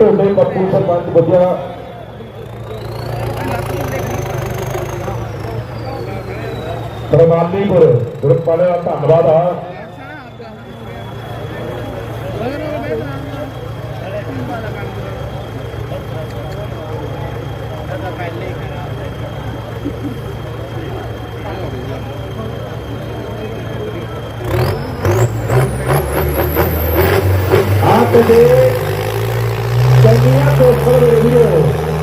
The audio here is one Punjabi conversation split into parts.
ਜੀ ਪੱਪੂ ਸਰਪੰਚ ਵਧੀਆ ਬਰਮਾਲੀਪੁਰ ਗਰੁੱਪ ਵਾਲਿਆਂ ਦਾ ਧੰਨਵਾਦ ਆ ਆਪ ਦੇ ਚੰਗੀਆਂ ਦੋਸਤਾਂ ਦੇ ਵੀਰੋ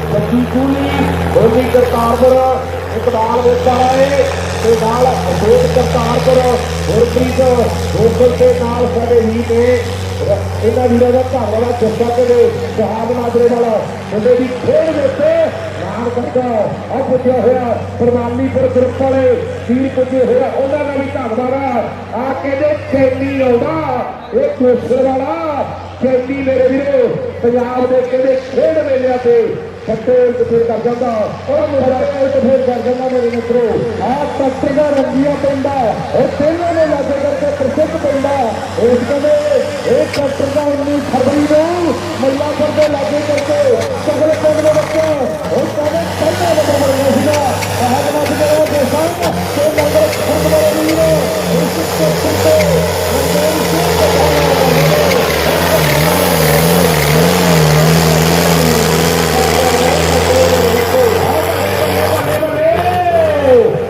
ਸੱਚੀ ਕੂਲੀ ਹੋਲੀ ਕਰਤਾਰਪੁਰ ਇਕਬਾਲ ਵੇਚਾ ਆਏ ਤੇ ਨਾਲ ਅਸ਼ੋਕ ਕਰਤਾਰਪੁਰ ਗੁਰਪ੍ਰੀਤ ਗੋਕਲ ਦੇ ਨਾਲ ਸਾਡੇ ਵੀ ਨੇ ਇਹਨਾਂ ਵੀਰਾਂ ਦਾ ਘਰ ਜੱਸਾ ਤੇ ਜਹਾਜ਼ ਮਾਜਰੇ ਵਾਲਾ ਮੁੰਡੇ ਦੀ ਖੇਡ ਵਿੱਚ ਨਾਮ ਕਰਦਾ ਆ ਪੁੱਜਿਆ ਹੋਇਆ ਪਰਵਾਨੀਪੁਰ ਗਰੁੱਪ ਵਾਲੇ ਵੀਰ ਪੁੱਜੇ ਹੋਇਆ ਉਹਨਾਂ ਦਾ ਵੀ ਧੰਨਵਾਦ ਆ ਆ ਕਹਿੰਦੇ ਚੈਨੀ ਆਉਂਦਾ ਇਹ ਕੋਸਰ ਵਾਲਾ ਚੈਨੀ ਮੇਰੇ ਵੀਰੋ, ਪੰਜਾਬ ਦੇ ਕਹਿੰਦੇ ਖੇਡ ਮੇਲਿਆਂ ਤੇ ਫੱਟੇ ਫੇਰ ਕਰ ਜਾਂਦਾ ਉਹ ਮੇਰਾ ਫੱਟੇ ਫੇਰ ਕਰ ਜਾਂਦਾ ਮੇਰੇ ਮਿੱਤਰੋ। ਆ ਟੱਕਰ ਦਾ ਰੰਗੀਆ ਪੈਂਦਾ ਉਹ ਤੇਲੇ ਨੇ ਲੱਗ ਕਰਕੇ ਪ੍ਰਸਿੱਧ ਪੈਂਦਾ ਇਸ ਕਹਿੰਦੇ ਇਹ ਟੱਕਰ ਦਾ 19 ਫਰਵਰੀ ਨੂੰ ਮੱਲਾਪੁਰ ਦੇ ਲਾਗੇ ਕਰਕੇ ਸਗਲੇ ਪਿੰਡ ਦੇ ਵਿੱਚ ਉਹ ਕਹਿੰਦੇ ਪਹਿਲਾ ਨੰਬਰ ਬਣਿਆ ਸੀਗਾ ਆਹ ਜਨਾ ਜਿਹੜਾ ਦੇਸਾਂ ਤੇ ਨੰਬਰ ਖੁਦ ਮੇਰੇ ਵੀਰੋ ਇਸ ਟੱਕਰ ਤੇ ਨੰਬਰ ਸ਼ੇਰ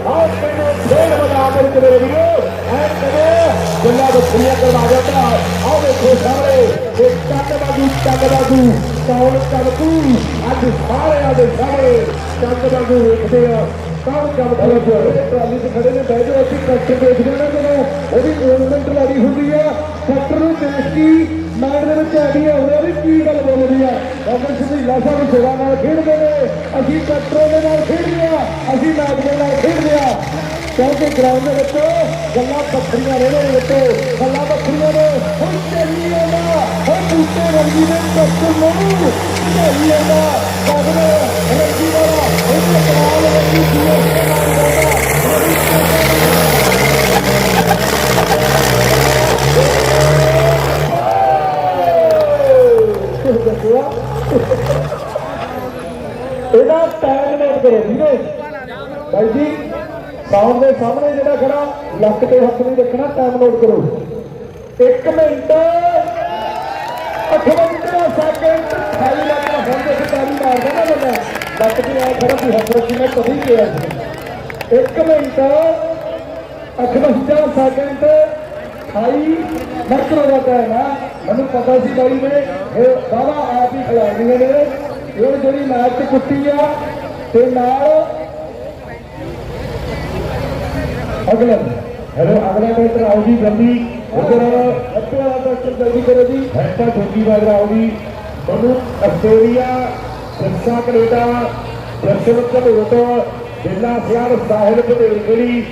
ਆਹ ਮੈਨੂੰ ਖੇਡ ਮੇਰੇ ਵੀਰੋ ਐ ਕਦੇ ਜਿੰਨਾ ਬੱਚੀਆਂ ਕਰਵਾ ਜਾਂਦਾ ਆਹ ਵੇਖੋ ਸਾਹਮਣੇ ਇਹ ਚੱਕ ਬਾਜੂ ਚੱਕ ਬਾਜੂ ਕੌਣ ਚੱਕੂ ਅੱਜ ਸਾਰਿਆਂ ਦੇ ਸਾਹਮਣੇ ਚੱਕ ਬਾਜੂ ਵੇਖਦੇ ਆ ਕੌਣ ਚੱਕ ਬਾਜੂ ਟਰਾਲੀ ਤੇ ਖੜੇ ਨੇ ਬਹਿ ਜਾਓ ਅਸੀਂ ਟਰੈਕਟਰ ਦੇਖਦੇ ਨਾ ਜਦੋਂ ਉਹਦੀ ਮੂਵਮੈਂਟ ਲੱਗੀ ਹੁੰਦੀ ਆ ਟਰੈਕਟਰ ਨੂੰ ਦੇਖ ਕੇ ਮਾਈਂਡ ਦੇ ਵਿੱਚ ਆਈਡੀਆ ਹੁੰਦਾ ਵੀ ਕੀ ਗੱਲ ਬੋਲਦੀ ਆ ਡਾਕਟਰ ਸੁਨੀਲਾ ਸਾਹਿਬ ਸੇਵਾ ਨਾਲ ਖੇਡਦੇ ਨੇ ਅਸੀਂ ਟਰੈਕਟਰ ਦੇ ਨਾਲ ਖੇਡਦੇ ਆ ਅਸੀਂ ਮੈਚ ਦੇ ਨਾਲ ਖੇਡਦੇ ਆ ਕਿਉਂਕਿ ਗਰਾਊਂਡ ਦੇ ਵਿੱਚ ਗੱਲਾਂ ਬੱਕਰੀਆਂ ਰਹਿਣੇ ਦੇ ਵਿੱਚ, ਗੱਲਾਂ ਬੱਕਰੀਆਂ ਨੇ। ਹੁਣ ਚੱਲੀ ਆਉਂਦਾ ਹੁਣ ਬੂਟੇ ਰੰਗੀ ਦੇ ਟਰੈਕਟਰ ਨੂੰ ਚੱਲੀ ਆਉਂਦਾ ਕਦਮ ਰੰਗੀ ਵਾਲਾ ਇਹ ਕਮਾਲ ਰੰਗੀ ਦੀ ਇਸ ਜਾਂਦਾ। ਇਹਦਾ ਟੈਗ ਨੋਟ ਕਰੋ ਵੀਰੇ। ਭਾਈ ਜੀ ਸਾਊਂਡ ਦੇ ਸਾਹਮਣੇ ਜਿਹੜਾ ਖੜਾ, ਲੱਕ ਤੇ ਹੱਥ ਨਹੀਂ ਰੱਖਣਾ ਟਾਈਮ ਨੋਟ ਕਰੋ। 1 ਮਿੰਟ। 58 ਸੈਕਿੰਡ ਖਾਲੀ ਲੱਕ ਦਾ ਫੋਨ ਦੇ ਤਾਲੀ ਮਾਰਦਾ ਨਾ ਬੰਦਾ। ਲੱਕ ਤੇ ਆ ਖੜਾ ਸੀ ਹੱਥ ਰੱਖੀ ਮੈਂ ਕਦੀ ਗਿਆ 1 ਮਿੰਟ। 58 ਸੈਕਿੰਡ ਖਾਈ ਮਰਕਰ ਦਾ ਟਾਈਮ ਆ। ਮੈਨੂੰ ਪਤਾ ਸੀ ਬਾਈ ਨੇ, ਇਹ ਸਾਰਾ ਆਪ ਹੀ ਖਿਲਾਉਂਦੀਆਂ ਨੇ। ਇਹ ਜਿਹੜੀ ਮੈਚ ਚ ਕੁੱਟੀ ਆ, ਤੇ ਨਾਲ ਅਗਲਾ ਹੈਲੋ ਅਗਲਾ ਟਰੈਕਟਰ ਆਓ। ਜੀ ਉਧਰ ਅੱਤੇ ਵਾਲਾ ਜਲਦੀ ਕਰੋ ਜੀ। ਹੈਟਾ ਠੋਕੀ ਵਾਲਾ ਆਓ ਜੀ ਆਸਟ੍ਰੇਲੀਆ ਜੱਸਾ ਕੈਨੇਡਾ ਜਸਵੰਤ ਘੜੋਟ ਜ਼ਿਲ੍ਹਾ ਸਿਆਰ ਸਾਹਿਲ ਭਦੇੜਗੜੀ